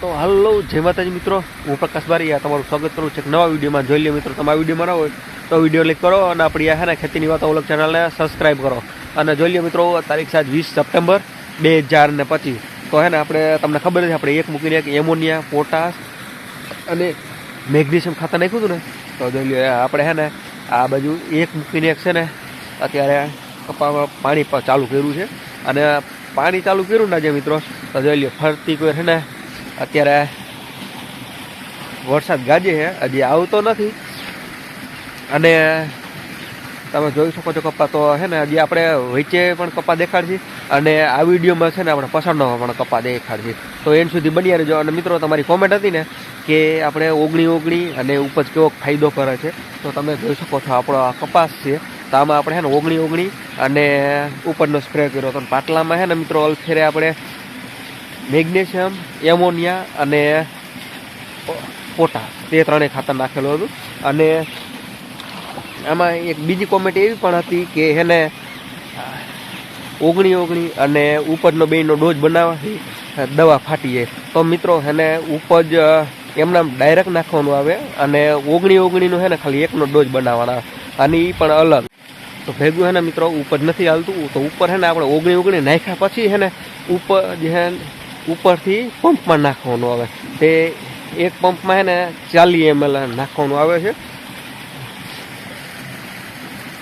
તો હલો, જય માતાજી મિત્રો. હું પ્રકાશ બારી આ તમારું સ્વાગત કરું છું એક નવા વિડીયોમાં. જોઈ લે મિત્રો તમે આ વિડીયોમાં ન હોય તો વીડિયો ક્લિક કરો અને આપણી આ ખેતીની વાતો ઓલગ ચેનલને સબસ્ક્રાઈબ કરો. અને જોઈ લે મિત્રો તારીખ સાત વીસ સપ્ટેમ્બર બે હજાર ને પચીસ. તો હે ને આપણે, તમને ખબર છે આપણે એક મૂકીને એક એમોનિયા પોટાશ અને મેગ્નેશિયમ ખાતર નાખ્યું હતું ને? તો જોઈ લે આપણે હે ને આ બાજુ એક મૂકીને એક છે ને, અત્યારે કપામાં પાણી ચાલુ કર્યું છે. અને પાણી ચાલુ કર્યું ને જે મિત્રો, તો જોઈ લો ફરતી કોઈ છે ને અત્યારે વરસાદ ગાજે છે, હજી આવતો નથી. અને તમે જોઈ શકો છો કપા તો છે ને, હજી આપણે વચ્ચે પણ કપા દેખાડશી અને આ વિડીયોમાં છે ને, આપણે પસારનો પણ કપા દેખાડશે. તો એન્ડ સુધી બની રહેજો. અને મિત્રો, તમારી કોમેન્ટ હતી ને કે આપણે ઓગણી ઓગણી અને ઉપજ કેવો ફાયદો કરે છે, તો તમે જોઈ શકો છો આપણો આ કપાસ છે. તો આમાં આપણે છે ને ઓગણી ઓગણી અને ઉપરનો સ્પ્રે કર્યો તો પાટલામાં છે ને, મિત્રો, અલફેરે આપણે મેગ્નેશિયમ, એમોનિયા અને પોટાશ તે ત્રણેય ખાતર નાખેલું હતું. અને આમાં એક બીજી કોમેન્ટ એવી પણ હતી કે એને ઓગણી ઓગણી અને ઉપજનો બેનો ડોઝ બનાવવાથી દવા ફાટી જાય. તો મિત્રો એને ઉપજ એમના ડાયરેક્ટ નાખવાનું આવે અને ઓગણી ઓગણીનું છે ને ખાલી એકનો ડોઝ બનાવવાના અને એ પણ અલગ. તો ભેગું હે ને મિત્રો ઉપજ નથી હાલતું. તો ઉપર હે ને આપણે ઓગણી ઓગણી નાખ્યા પછી હે ને ઉપર જે હે ઉપરથી પંપમાં નાખવાનું આવે. તે એક પંપમાં એને ચાલી એમએલ નાખવાનું આવે છે.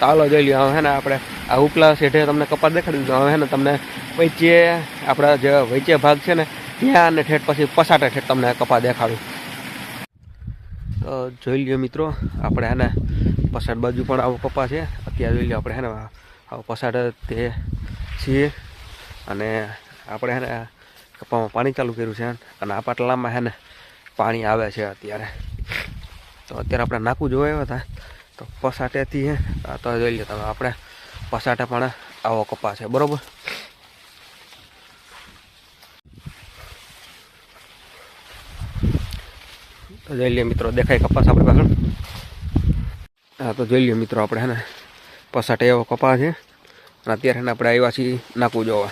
ચાલો જોઈ લ્યો, હવે ને આપણે આ ઉપલા શેઠે તમને કપાસ દેખાડી દીધું. હવે ને તમને વચ્ચે આપણા જે વચ્ચે ભાગ છે ને, ત્યાં અને ઠેઠ પછી પસાટે ઠેઠ તમને કપા દેખાડું. જોઈ લ્યો મિત્રો, આપણે હે ને પસાટ બાજુ પણ આવો કપા છે. અત્યારે જોઈ લઈએ આપણે હે ને આવો પસાટ તે છીએ. અને આપણે હે ને કપામાં પાણી ચાલુ કર્યું છે અને આ પાટલામાં હે ને પાણી આવે છે અત્યારે. તો અત્યારે આપણે નાખવું જોવા આવ્યા હતા તો પસાટેથી હે. તો જોઈ લો તમે, આપણે પસાટે પણ આવો કપા છે, બરોબર? તો જોઈ લઈએ મિત્રો, દેખાય કપાસ આપણે પાછળ હા તો જોઈ લઈએ મિત્રો, આપણે હે ને પસાટે એવો કપા છે. અને અત્યારે આપણે આવ્યા છીએ નાખવું જોવા.